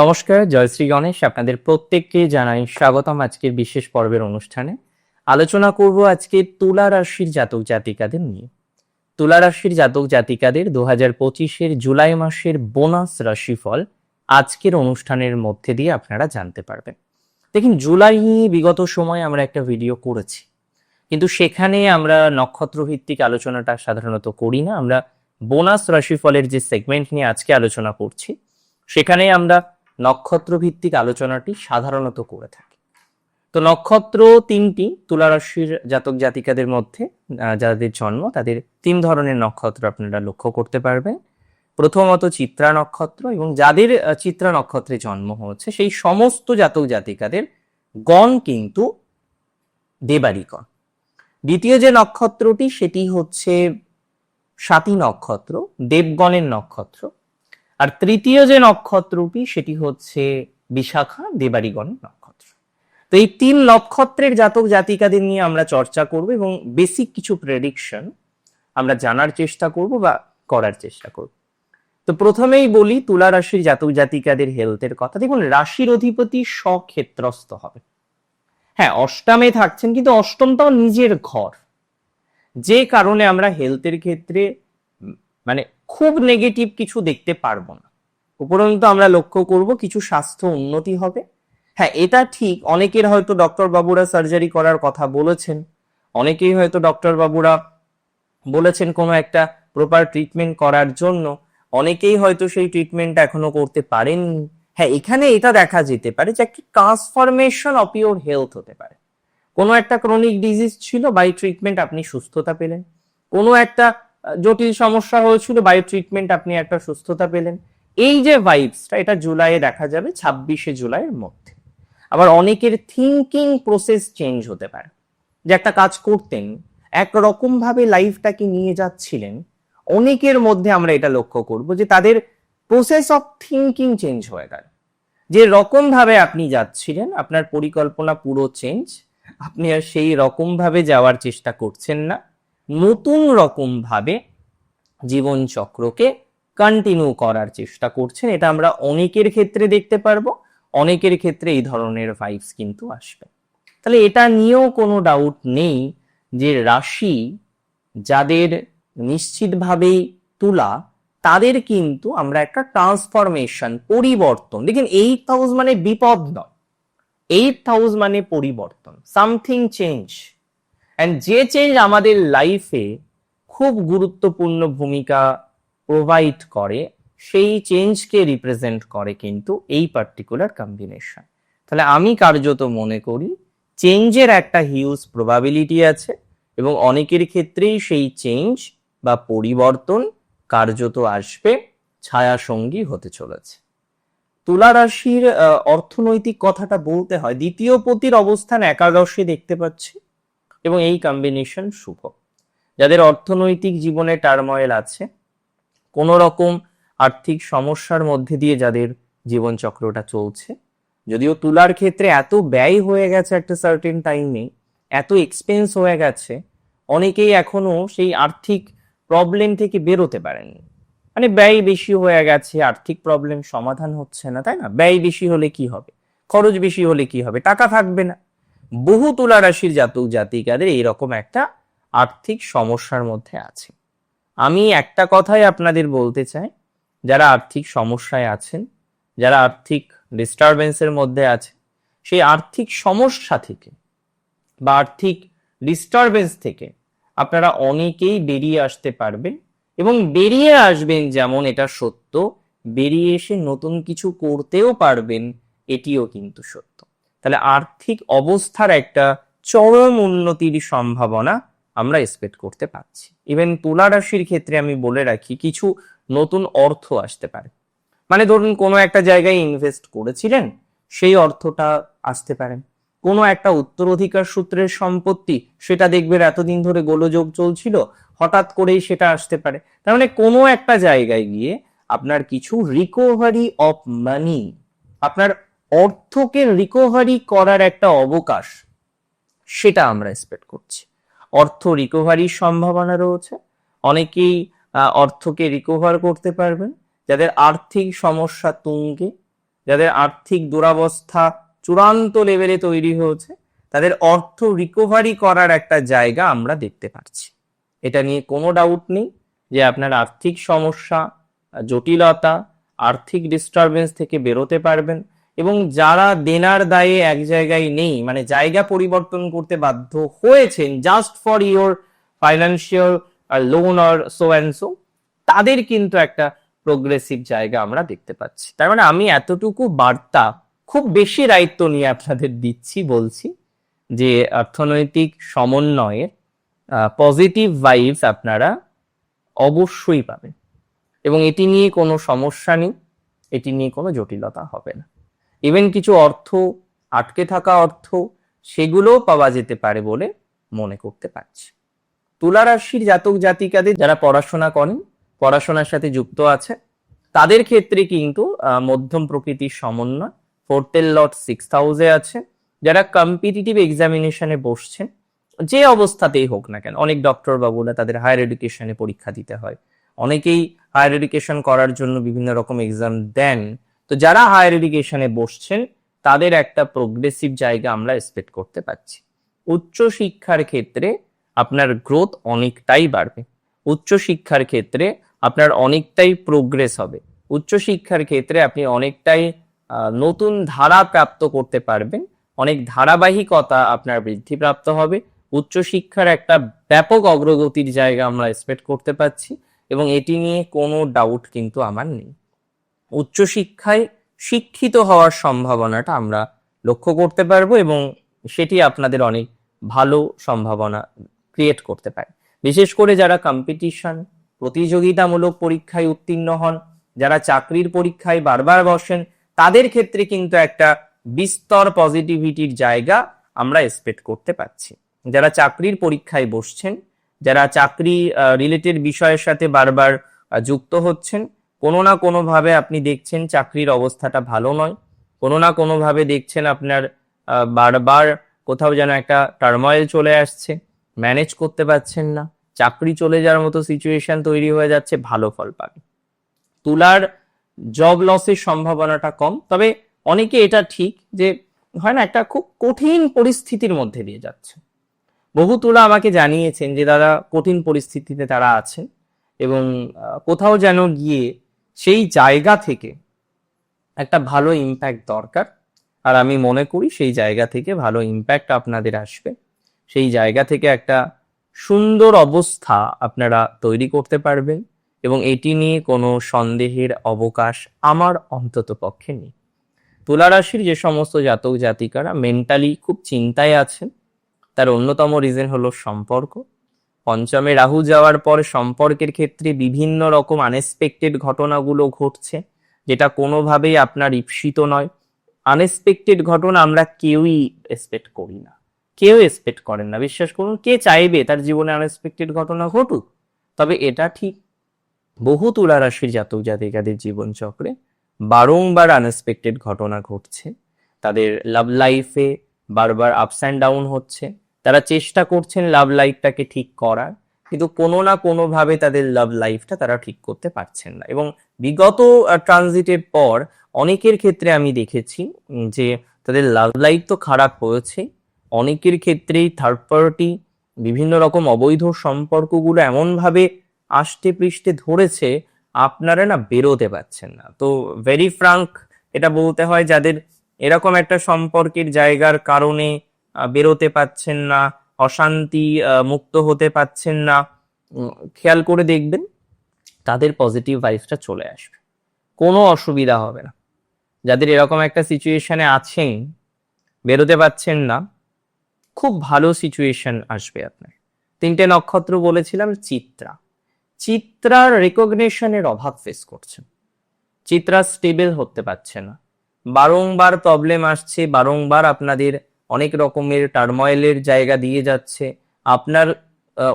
নমস্কার, জয় শ্রী গণেশ। আপনাদের প্রত্যেককে জানাই স্বাগতম আজকের বিশেষ পর্বের অনুষ্ঠানে। আলোচনা করব আজকে তুলা রাশির জাতক জাতিকাদের নিয়ে। তুলা রাশির জাতক জাতিকাদের দু হাজার পঁচিশের জুলাই মাসের বোনাস রাশিফল আজকের অনুষ্ঠানের মধ্যে দিয়ে আপনারা জানতে পারবেন। দেখুন, জুলাই নিয়ে বিগত সময় আমরা একটা ভিডিও করেছি। কিন্তু সেখানে আমরা নক্ষত্র ভিত্তিক আলোচনাটা সাধারণত করি না। আমরা বোনাস রাশিফলের যে সেগমেন্ট নিয়ে আজকে আলোচনা করছি, সেখানে আমরা নক্ষত্র ভিত্তিক আলোচনাটি সাধারণত করে থাকি। তো নক্ষত্র তিনটি তুলা রাশির জাতক জাতিকাদের মধ্যে যাদের জন্ম, তাদের তিন ধরনের নক্ষত্র আপনারা লক্ষ্য করতে পারবেন। প্রথমত চিত্রা নক্ষত্র এবং যাদের চিত্রা নক্ষত্রে জন্ম হয়েছে, সেই সমস্ত জাতক জাতিকাদের গণ কিন্তু দেবারিগণ দ্বিতীয় যে নক্ষত্রটি, সেটি হচ্ছে সাতী নক্ষত্র, দেবগণের নক্ষত্র আর তৃতীয় যে নক্ষত্রটি সেটি হচ্ছে বিশাখা দেবারিগণের নক্ষত্র। তো এই তিন নক্ষত্রের জাতক জাতিকাদের নিয়ে আমরা চর্চা করব এবং বেসিক কিছু প্রেডিকশন আমরা জানার চেষ্টা করব বা করার চেষ্টা করব। তো প্রথমেই বলি, তুলা রাশির জাতক জাতিকাদের হেলথের কথা। দেখুন, রাশির অধিপতি স্বক্ষেত্রস্থ হবে হ্যাঁ অষ্টমে থাকছেন, কিন্তু অষ্টমটাও নিজের ঘর। যে কারণে আমরা হেলথের ক্ষেত্রে মানে খুব নেগেটিভ কিছু দেখতে পারব না। উপরন্তু আমরা লক্ষ্য করব কিছু স্বাস্থ্য উন্নতি হবে। হ্যাঁ এটা ঠিক, অনেকের হয়তো ডক্টর বাবুরা সার্জারি করার কথা বলেছেন। অনেকেই হয়তো ডক্টর বাবুরা বলেছেন কোনো একটা প্রপার ট্রিটমেন্ট করার জন্য। অনেকেই হয়তো সেই ট্রিটমেন্টটা এখনও করতে পারেননি। হ্যাঁ এখানে এটা দেখা যেতে পারে যে একটা ট্রান্সফরমেশন অফ ইউর হেলথ হতে পারে। কোনো একটা ক্রনিক ডিজিজ ছিল বাই ট্রিটমেন্ট আপনি সুস্থতা পেলেন। কোনো একটা জটিল সমস্যা হয়েছিল বাই ট্রিটমেন্ট আপনি একটা সুস্থতা পেলেন। এই যে ভাইবসটা এটা জুলাইয়ে দেখা যাবে, ছাব্বিশে জুলাইয়ের মধ্যে। আবার অনেকের থিঙ্কিং প্রসেস চেঞ্জ হতে পারে। যে একটা কাজ করতেন একরকম ভাবে লাইফটাকে নিয়ে যাচ্ছিলেন, অনেকের মধ্যে আমরা এটা লক্ষ্য করব যে তাদের প্রসেস অফ থিঙ্কিং চেঞ্জ হয়ে গেল। যে রকম ভাবে আপনি যাচ্ছিলেন, আপনার পরিকল্পনা পুরো চেঞ্জ আপনি আর সেই রকম ভাবে যাওয়ার চেষ্টা করছেন না। নতুন রকম ভাবে জীবন চক্রকে কন্টিনিউ করার চেষ্টা করছেন। এটা আমরা অনেকের ক্ষেত্রে দেখতে পারব, অনেকের ক্ষেত্রে এই ধরনের ভাইবস কিন্তু আসবে। তাহলে এটা নিয়েও কোনো ডাউট নেই যে রাশি যাদের নিশ্চিতভাবেই তুলা, তাদের কিন্তু আমরা একটা ট্রান্সফরমেশন পরিবর্তন। দেখেন এইট হাউস মানে বিপদ নয়। এইট হাউস মানে পরিবর্তন সামথিং চেঞ্জ অ্যান্ড যে চেঞ্জ আমাদের লাইফে খুব গুরুত্বপূর্ণ ভূমিকা প্রোভাইড করে, সেই চেঞ্জকে রিপ্রেজেন্ট করে কিন্তু এই পার্টিকুলার কম্বিনেশন তাহলে আমি কার্যত মনে করি চেঞ্জের একটা হিউজ প্রবাবিলিটি আছে এবং অনেকের ক্ষেত্রেই সেই চেঞ্জ বা পরিবর্তন কার্যত আসবে ছায়া সঙ্গী হতে চলেছে। তুলা রাশির অর্থনৈতিক কথাটা বলতে হয়, দ্বিতীয় পতির অবস্থান একাদশে দেখতে পাচ্ছি। এবং এই কম্বিনেশন শুভ। যাদের অর্থনৈতিক জীবনে টার্ময়েল আছে কোনো রকম আর্থিক সমস্যার মধ্যে দিয়ে যাদের জীবনচক্রটা চলছে, যদিও তুলার ক্ষেত্রে এত ব্যয় হয়ে গেছে একটা সার্টেন টাইমে এত এক্সপেন্স হয়ে গেছে, অনেকেই এখনও সেই আর্থিক প্রবলেম থেকে বেরোতে পারেনি মানে ব্যয় বেশি হয়ে গেছে, আর্থিক প্রবলেম সমাধান হচ্ছে না, তাই না? ব্যয় বেশি হলে কি হবে? খরচ বেশি হলে কি হবে? টাকা থাকবে না। বহু তুলা রাশির জাতক জাতিকাদের এইরকম একটা আর্থিক সমস্যার মধ্যে আছে। আমি একটা কথাই আপনাদের বলতে চাই, যারা আর্থিক সমস্যায় আছেন, যারা আর্থিক ডিস্টারবেন্সের মধ্যে আছে সেই আর্থিক সমস্যা থেকে বা আর্থিক ডিস্টারবেন্স থেকে আপনারা অনেকেই বেরিয়ে আসতে পারবেন এবং বেরিয়ে আসবেন যেমন এটা সত্য, বেরিয়ে এসে নতুন কিছু করতেও পারবেন, এটিও কিন্তু সত্য। তাহলে আর্থিক অবস্থার একটা চরম উন্নতির সম্ভাবনা আমরা এক্সপেক্ট করতে পারছি। ইভেন তুলা রাশির ক্ষেত্রে আমি বলে রাখি, কিছু নতুন অর্থ আসতে পারে। মানে ধরুন কোনো একটা জায়গায় ইনভেস্ট করেছিলেন, সেই অর্থটা আসতে পারেন কোনো একটা উত্তরাধিকার সূত্রের সম্পত্তি, সেটা দেখবেন এতদিন ধরে গোলযোগ চলছিল, হঠাৎ করেই সেটা আসতে পারে। তার মানে কোনো একটা জায়গায় গিয়ে আপনার কিছু রিকভারি অফ মানি আপনার অর্থকে রিকভারি করার একটা অবকাশ, সেটা আমরা এক্সপেক্ট করছি। অর্থ রিকভারির সম্ভাবনা রয়েছে। অনেকেই অর্থকে রিকভার করতে পারবেন। যাদের আর্থিক সমস্যা তুঙ্গে, যাদের আর্থিক দুরাবস্থা চূড়ান্ত লেভেলে তৈরি হয়েছে, তাদের অর্থ রিকভারি করার একটা জায়গা আমরা দেখতে পাচ্ছি। এটা নিয়ে কোনো ডাউট নেই যে আপনার আর্থিক সমস্যা, জটিলতা, আর্থিক ডিস্টারবেন্স থেকে বেরোতে পারবেন। এবং যারা দেনার দায়ে এক জায়গায় নেই মানে জায়গা পরিবর্তন করতে বাধ্য হয়েছেন just for your financial loan or so and so তাদের কিন্তু একটা প্রোগ্রেসিভ জায়গা আমরা দেখতে পাচ্ছি। তার মানে আমি এতটুকু বার্তা খুব বেশি দায়িত্ব নিয়ে আপনাদের দিচ্ছি, বলছি যে অর্থনৈতিক সমন্বয়ে পজিটিভ ভাইবস আপনারা অবশ্যই পাবেন। এবং এটি নিয়ে কোনো সমস্যা নেই, এটি নিয়ে কোনো জটিলতা হবে না। ইভেন কিছু অর্থ, আটকে থাকা অর্থ, সেগুলোও পাওয়া যেতে পারে বলে মনে করতে পারছি। তুলা রাশির জাতক জাতিকাদের যারা পড়াশোনা করেন, পড়াশোনার সাথে যুক্ত আছে, তাদের ক্ষেত্রে কিন্তু মধ্যম প্রকৃতির সমন্বয়। ফোর্থের লট সিক্স হাউসে আছে, যারা কম্পিটিটিভ এক্সামিনেশনে বসছেন, যে অবস্থাতেই হোক না কেন, অনেক ডক্টর বাবুরা তাদের হায়ার এডুকেশনে পরীক্ষা দিতে হয়। অনেকেই হায়ার এডুকেশন করার জন্য বিভিন্ন রকম এক্সাম দেন তো যারা হায়ার এডুকেশনে বসছেন, তাদের একটা প্রোগ্রেসিভ জায়গা আমরা এক্সপেক্ট করতে পারছি উচ্চ শিক্ষার ক্ষেত্রে আপনার গ্রোথ অনেকটাই বাড়বে। উচ্চ শিক্ষার ক্ষেত্রে আপনার অনেকটাই প্রোগ্রেস হবে। উচ্চ শিক্ষার ক্ষেত্রে আপনি অনেকটাই নতুন ধারা প্রাপ্ত করতে পারবেন। অনেক ধারাবাহিকতা আপনার বৃদ্ধিপ্রাপ্ত হবে। উচ্চশিক্ষার একটা ব্যাপক অগ্রগতির জায়গা আমরা এক্সপেক্ট করতে পারছি এবং এটি নিয়ে কোনো ডাউট কিন্তু আমার নেই। উচ্চশিক্ষায় শিক্ষিত হওয়ার সম্ভাবনাটা আমরা লক্ষ্য করতে পারব এবং সেটি আপনাদের অনেক ভালো সম্ভাবনা ক্রিয়েট করতে পারে। বিশেষ করে যারা কম্পিটিশন প্রতিযোগিতামূলক পরীক্ষায় উত্তীর্ণ হন, যারা চাকরির পরীক্ষায় বারবার বসেন, তাদের ক্ষেত্রে কিন্তু একটা বিস্তর পজিটিভিটির জায়গা আমরা এক্সপেক্ট করতে পারছি। যারা চাকরির পরীক্ষায় বসছেন, যারা চাকরি রিলেটেড বিষয়ের সাথে বারবার যুক্ত হচ্ছেন কোনো না কোনোভাবে আপনি দেখছেন চাকরির অবস্থাটা ভালো নয়। কোনো না কোনোভাবে দেখছেন আপনার বারবার কোথাও যেন একটা টার্ময়েল চলে আসছে। ম্যানেজ করতে পারছেন না। চাকরি চলে যাওয়ার মতো সিচুয়েশন তৈরি হয়ে যাচ্ছে, ভালো ফল পাবে। তুলার জব লসের সম্ভাবনাটা কম। তবে অনেকে এটা ঠিক যে, হয় না, একটা খুব কঠিন পরিস্থিতির মধ্যে দিয়ে যাচ্ছে। বহু তুলা আমাকে জানিয়েছেন যে, দাদা, কঠিন পরিস্থিতিতে তারা আছেন এবং কোথাও যেন গিয়ে সেই জায়গা থেকে একটা ভালো ইম্প্যাক্ট দরকার। আর আমি মনে করি সেই জায়গা থেকে ভালো ইম্প্যাক্ট আপনাদের আসবে। সেই জায়গা থেকে একটা সুন্দর অবস্থা আপনারা তৈরি করতে পারবেন এবং এটি নিয়ে কোনো সন্দেহের অবকাশ আমার অন্তত পক্ষে নেই। তুলা রাশির যে সমস্ত জাতক জাতিকারা মেন্টালি খুব চিন্তায় আছেন, তার অন্যতম রিজন হলো সম্পর্ক। পঞ্চমে রাহু যাওয়ার পর সম্পর্কের ক্ষেত্রে বিভিন্ন রকম আনএক্সপেক্টেড ঘটনাগুলো ঘটছে, যেটা কোনোভাবেই আপনার ঈপ্সিত নয়। আনএক্সপেক্টেড ঘটনা আমরা কেউই এক্সপেক্ট করি না। কেউ এক্সপেক্ট করেন না। বিশ্বাস করুন, কে চাইবে তার জীবনে আনএক্সপেক্টেড ঘটনা ঘটুক? তবে এটা ঠিক, বহু তুলা রাশির জাতক জাতিকাদের জীবনচক্রে বারংবার আনএক্সপেক্টেড ঘটনা ঘটছে। তাদের লাভ লাইফে বারবার আপস অ্যান্ড ডাউন হচ্ছে। তারা চেষ্টা করছেন লাভ লাইফটাকে ঠিক করার, কিন্তু কোনো না কোনোভাবে তাদের লাভ লাইফটা তারা ঠিক করতে পারছেন না। এবং বিগত ট্রানজিটের পর অনেকের ক্ষেত্রে আমি দেখেছি যে তাদের লাভ লাইফ তো খারাপ হয়েছে। অনেকের ক্ষেত্রেই থার্ড পার্টি বিভিন্ন রকম অবৈধ সম্পর্কগুলো এমনভাবে আষ্টে পৃষ্ঠে ধরেছে, আপনারা না বেরোতে পারছেন না। তো ভেরি ফ্রাঙ্ক এটা বলতে হয় যাদের এরকম একটা সম্পর্কের জায়গার কারণে বেরোতে পাচ্ছেন না, অশান্তি মুক্ত হতে পাচ্ছেন না। খেয়াল করে দেখবেন তাদের পজিটিভ ভাইবসটা চলে আসবে। কোনো অসুবিধা হবে না। যাদের এরকম একটা সিচুয়েশনে আছেন, বেরোতে পাচ্ছেন না, খুব ভালো সিচুয়েশন আসবে আপনার। তিনটে নক্ষত্র বলেছিলাম, চিত্রা। চিত্রার রেকগনেশনের অভাব ফেস করছেন। চিত্রা স্টেবল হতে পারছে না। বারংবার প্রবলেম আসছে, বারংবার আপনাদের অনেক রকমের টার্ময়েলের জায়গা দিয়ে যাচ্ছে। আপনার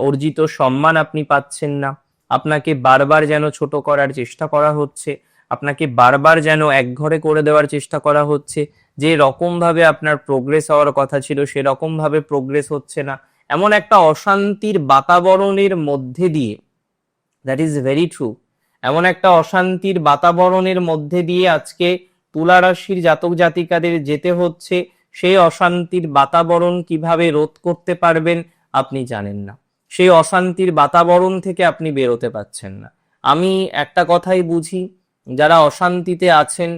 অর্জিত সম্মান আপনি পাচ্ছেন না। আপনাকে বারবার যেন ছোট করার চেষ্টা করা হচ্ছে। আপনাকে বারবার যেন একঘরে করে দেওয়ার চেষ্টা করা হচ্ছে। যে রকম ভাবে আপনার প্রোগ্রেস হওয়ার কথা ছিল সেরকম ভাবে প্রোগ্রেস হচ্ছে না। এমন একটা অশান্তির বাতাবরণের মধ্যে দিয়ে দ্যাট ইজ ভেরি ট্রু এমন একটা অশান্তির বাতাবরণের মধ্যে দিয়ে আজকে তুলা রাশির জাতক জাতিকাদের যেতে হচ্ছে। সেই অশান্তির বাতাবরণ কীভাবে রোধ করতে পারবেন আপনি জানেন না। সেই অশান্তির বাতাবরণ থেকে আপনি বেরোতে পারছেন না। আমি একটা কথাই বুঝি, যারা অশান্তিতে আছেন,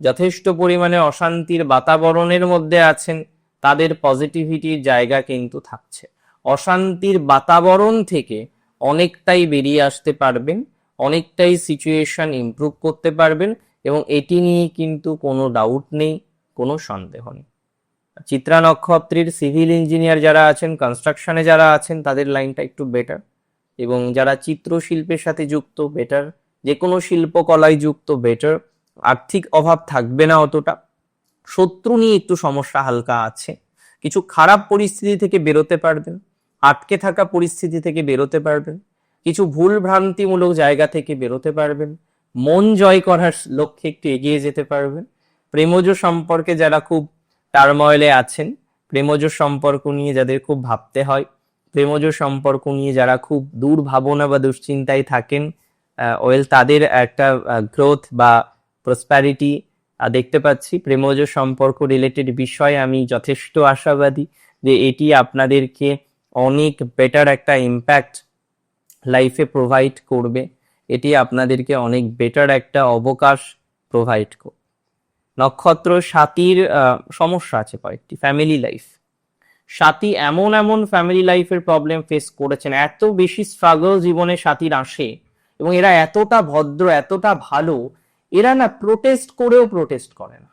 যথেষ্ট পরিমাণে অশান্তির বাতাবরণের মধ্যে আছেন, তাদের পজিটিভিটির জায়গা কিন্তু থাকছে। অশান্তির বাতাবরণ থেকে অনেকটাই বেরিয়ে আসতে পারবেন, অনেকটাই সিচুয়েশন ইমপ্রুভ করতে পারবেন এবং এটি নিয়ে কিন্তু কোনো ডাউট নেই, কোনো সন্দেহ নেই। চিত্রা নক্ষত্রের সিভিল ইঞ্জিনিয়ার যারা আছেন কনস্ট্রাকশনে যারা আছেন, তাদের লাইনটা একটু বেটার এবং যারা চিত্রশিল্পের সাথে যুক্ত বেটার যে কোনো শিল্পকলায় যুক্ত বেটার আর্থিক অভাব থাকবে না অতটা। শত্রু নিয়ে একটু সমস্যা হালকা আছে। কিছু খারাপ পরিস্থিতি থেকে বেরোতে পারবেন। আটকে থাকা পরিস্থিতি থেকে বেরোতে পারবেন। কিছু ভুল ভ্রান্তিমূলক জায়গা থেকে বেরোতে পারবেন। মন জয় করার লক্ষ্যে একটু এগিয়ে যেতে পারবেন। প্রেমজ সম্পর্কে যারা খুব টার্ময়েলে আছেন। প্রেমজ সম্পর্ক নিয়ে যাদের খুব ভাবতে হয়, প্রেমজ সম্পর্ক নিয়ে যারা খুব দূর ভাবনা বা দুশ্চিন্তায় থাকেন ওয়েল, তাদের একটা গ্রোথ বা প্রসপ্যারিটি দেখতে পাচ্ছি। প্রেমজ সম্পর্ক রিলেটেড বিষয়ে আমি যথেষ্ট আশাবাদী যে এটি আপনাদেরকে অনেক বেটার একটা ইম্প্যাক্ট লাইফে প্রোভাইড করবে। এটি আপনাদেরকে অনেক বেটার একটা অবকাশ প্রোভাইড করবে। নক্ষত্র আহ, সমস্যা আছে কয়েকটি ফ্যামিলি লাইফ সাথী এমন এমন ফ্যামিলি লাইফের প্রবলেম ফেস করেছেন এত বেশি স্ট্রাগল জীবনে সাথীর আসে এবং এরা এতটা ভদ্র এতটা ভালো এরা না প্রোটেস্ট করেও প্রোটেস্ট করে না।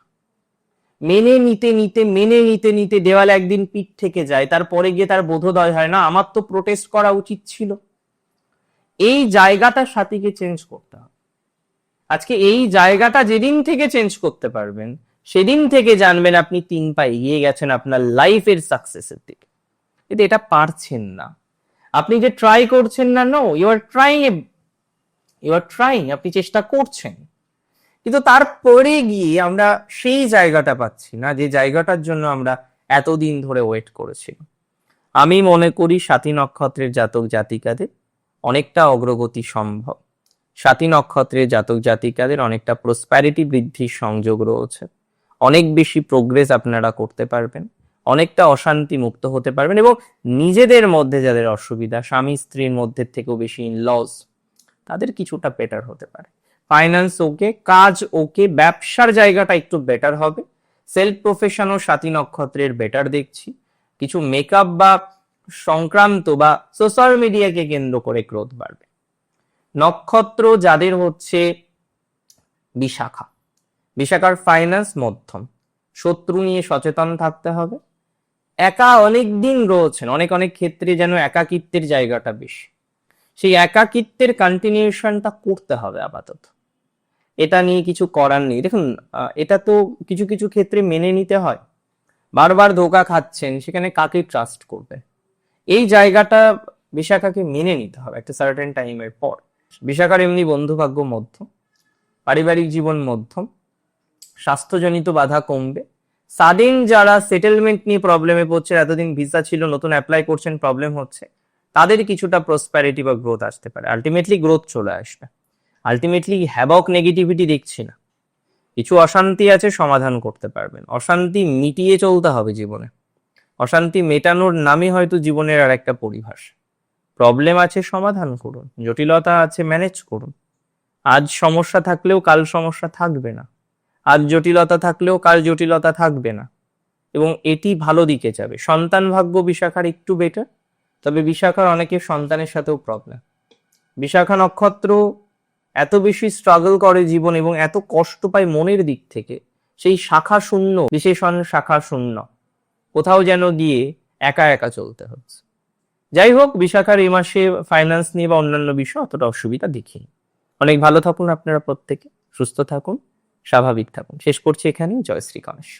মেনে নিতে নিতে মেনে নিতে নিতে দেওয়াল একদিন পিঠ থেকে যায় তারপরে গিয়ে তার বোধোদয় হয় না আমার তো প্রোটেস্ট করা উচিত ছিল। এই জায়গাটা সাথীকে চেঞ্জ করতে হবে। আজকে এই জায়গাটা যেদিন থেকে চেঞ্জ করতে পারবেন, সেদিন থেকে জানবেন আপনি তিন পা এগিয়ে গেছেন আপনার লাইফের সাকসেসের দিকে। কিন্তু এটা পারছেন না। আপনি যে ট্রাই করছেন না no you are trying you are trying আপনি চেষ্টা করছেন। কিন্তু তারপরে গিয়ে আমরা সেই জায়গাটা পাচ্ছি না, যে জায়গাটার জন্য আমরা এতদিন ধরে ওয়েট করেছি। আমি মনে করি সাতী নক্ষত্রের জাতক জাতিকাদের অনেকটা অগ্রগতি সম্ভব। সাতী নক্ষত্রের জাতক জাতিকাদের অনেকটা প্রসপ্যারিটি বৃদ্ধির সংযোগ রয়েছে। অনেক বেশি প্রোগ্রেস আপনারা করতে পারবেন, অনেকটা অশান্তি মুক্ত হতে পারবেন এবং নিজেদের মধ্যে যাদের অসুবিধা, স্বামী স্ত্রীর মধ্যে থেকেও বেশি লস তাদের কিছুটা বেটার হতে পারে। ফাইন্যান্স ওকে, কাজ ওকে, ব্যবসার জায়গাটা একটু বেটার হবে। সেলফ প্রফেশনও সাতী নক্ষত্রের বেটার দেখছি। কিছু মেকআপ বা সংক্রান্ত বা সোশ্যাল মিডিয়াকে কেন্দ্র করে গ্রোথ বাড়বে। নক্ষত্র যাদের হচ্ছে বিশাখা। বিশাখার ফাইন্যান্স মধ্যম। শত্রু নিয়ে সচেতন থাকতে হবে। একা অনেক দিন রয়েছেন, অনেক অনেক ক্ষেত্রে যেন একাকিত্বের জায়গাটা বেশি। সেই একাকিত্বের কন্টিনিউশনটা করতে হবে আপাতত। এটা নিয়ে কিছু করার নেই। দেখুন এটা তো কিছু কিছু ক্ষেত্রে মেনে নিতে হয়। বারবার ধোকা খাচ্ছেন, সেখানে কাকে ট্রাস্ট করবে এই জায়গাটা বিশাখাকে মেনে নিতে হবে একটা সার্টেন টাইমের পর। বিশাখার এমনি বন্ধুভাগ্য মধ্যম, পারিবারিক জীবন মধ্যম, স্বাস্থ্যজনিত বাধা কমবে। সাডেন যারা সেটেলমেন্ট নিয়ে প্রবলেমে পড়ছে, এতদিন ভিসা ছিল, নতুন অ্যাপ্লাই করছেন প্রবলেম হচ্ছে, তাদের কিছুটা প্রসপ্যারিটি বা গ্রোথ আসতে পারে। আলটিমেটলি গ্রোথ চলে আসবে। আলটিমেটলি হ্যাবক নেগেটিভিটি দেখছি না। কিছু অশান্তি আছে, সমাধান করতে পারবেন। অশান্তি মিটিয়ে চলতে হবে জীবনে। অশান্তি মেটানোর নামই হয়তো জীবনের আর একটা পরিভাষা। প্রবলেম আছে, সমাধান করুন। জটিলতা আছে ম্যানেজ করুন। আজ সমস্যা থাকলেও কাল সমস্যা থাকবে না। আজ জটিলতা থাকলেও কাল জটিলতা থাকবে না। এবং এটি ভালো দিকে যাবে। সন্তান ভাগ্য বিশাখার একটু বেটার তবে বিশাখার অনেকের সন্তানের সাথেও প্রবলেম বিশাখা নক্ষত্র এত বেশি স্ট্রাগল করে জীবন এবং এত কষ্ট পায় মনের দিক থেকে। সেই শাখা শূন্য, বিশেষণ শাখা শূন্য। কোথাও যেন গিয়ে একা একা চলতে হচ্ছে। যাই হোক বিশাখার এই মাসে ফাইন্যান্স নিয়ে বা অন্যান্য বিষয় অতটা অসুবিধা দেখিনি। অনেক ভালো থাকুন আপনারা প্রত্যেকে। সুস্থ থাকুন, স্বাভাবিক থাকুন। শেষ করছি এখানে জয় শ্রী গণেশ।